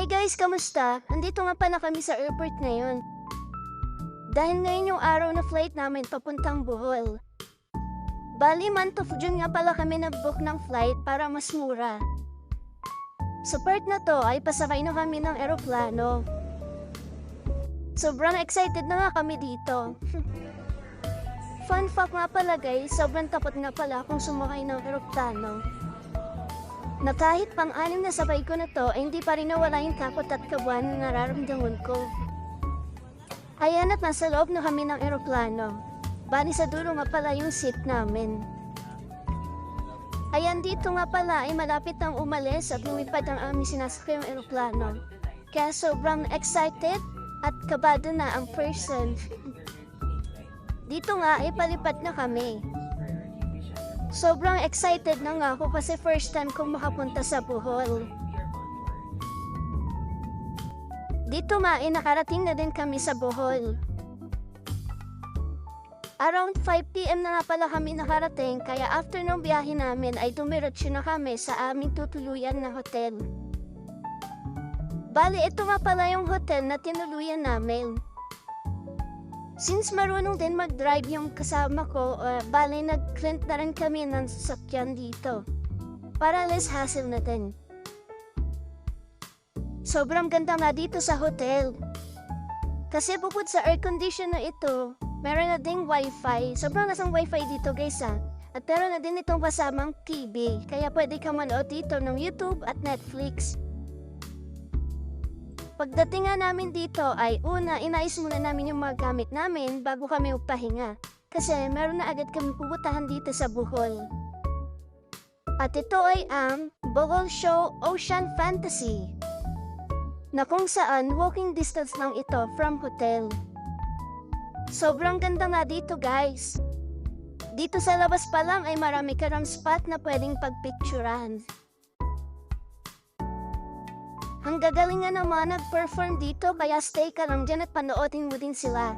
Hi guys, kamusta? Nandito nga pala kami sa airport ngayon. Dahil ngayon yung araw na flight namin papuntang Bohol. Bali, month of June nga pala kami nag-book ng flight para mas mura. Sa part na to ay pasakay na kami ng eroplano. Sobrang excited na nga kami dito. Fun fact nga pala guys, sobrang takot nga pala akong sumakay ng eroplano. Na kahit pang-anim na sabay ko na to, ay hindi pa rin nawala yung takot at kabuhan na nararamdaman ko. Ayan at nasa loob na kami ng eroplano. Bali sa dulo nga pala yung seat namin. Ayan dito nga pala ay malapit nang umalis at lumipad ang aming sinasakay yung eroplano. Kaya sobrang excited at kabado na ang person. Dito nga ay palipad na kami. Sobrang excited na nga ako kasi first time kong makapunta sa Bohol. Dito ay nakarating na din kami sa Bohol. Around 5pm na nga pala kami nakarating kaya after ng biyahe namin ay dumiretso na kami sa aming tutuluyan na hotel. Bali, ito nga pala yung hotel na tinuluyan namin. Since marunong din mag-drive yung kasama ko, uh, bali nag-rent na rin kami ng sasakyan dito. Para less hassle na din. Sobrang ganda nga dito sa hotel. Kasi bukod sa air condition na ito, meron na ding wifi. Sobrang lasang wifi dito guys ha. At meron na din itong kasamang TV. Kaya pwede ka manood dito ng YouTube at Netflix. Pagdating nga namin dito ay una, inayos muna namin yung mga gamit namin bago kami upahinga. Kasi meron na agad kami pupuntahan dito sa Bohol. At ito ay ang Bohol Show Ocean Fantasy na kung saan walking distance lang ito from hotel. Sobrang ganda nga dito guys. Dito sa labas pa lang ay marami ka ram spot na pwedeng pagpicturan. Ang gagaling nga ng mga nag-perform dito kaya stay ka lang dyan at panoodin mo din sila.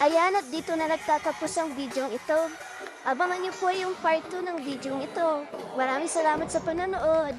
Ayan at dito na nagtatapos ang video ito. Abangan niyo po yung part 2 ng video ito. Maraming salamat sa panonood.